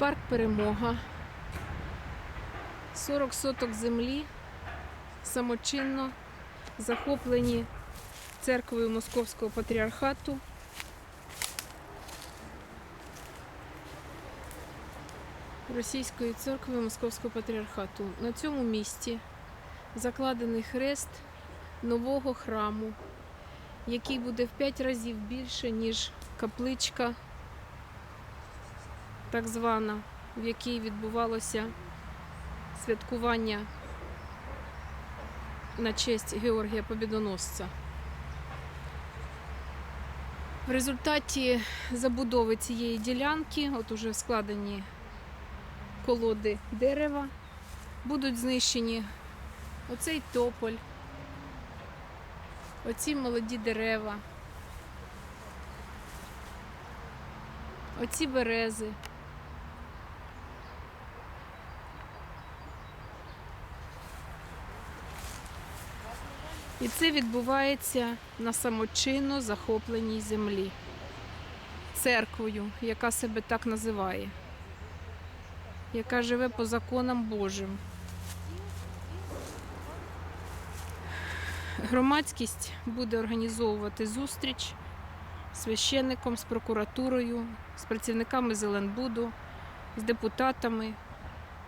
Парк Перемога. 40 соток землі самочинно захоплені церквою Московського патріархату. Російської церкви Московського патріархату. На цьому місці закладений хрест нового храму, який буде в 5 разів більше, ніж капличка, так звана, в якій відбувалося святкування на честь Георгія Побідоносця. В результаті забудови цієї ділянки, от уже складені колоди дерева, будуть знищені оцей тополь, оці молоді дерева, оці берези. І це відбувається на самочинно захопленій землі, церквою, яка себе так називає, яка живе по законам Божим. Громадськість буде організовувати зустріч з священником, з прокуратурою, з працівниками Зеленбуду, з депутатами.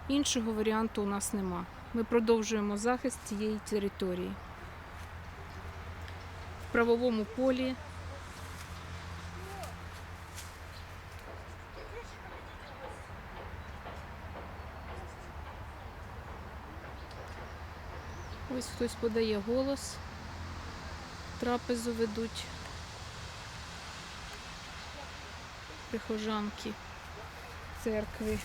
Іншого варіанту у нас нема. Ми продовжуємо захист цієї території правовому полі. Ось хтось подає голос, трапезу ведуть прихожанки церкви.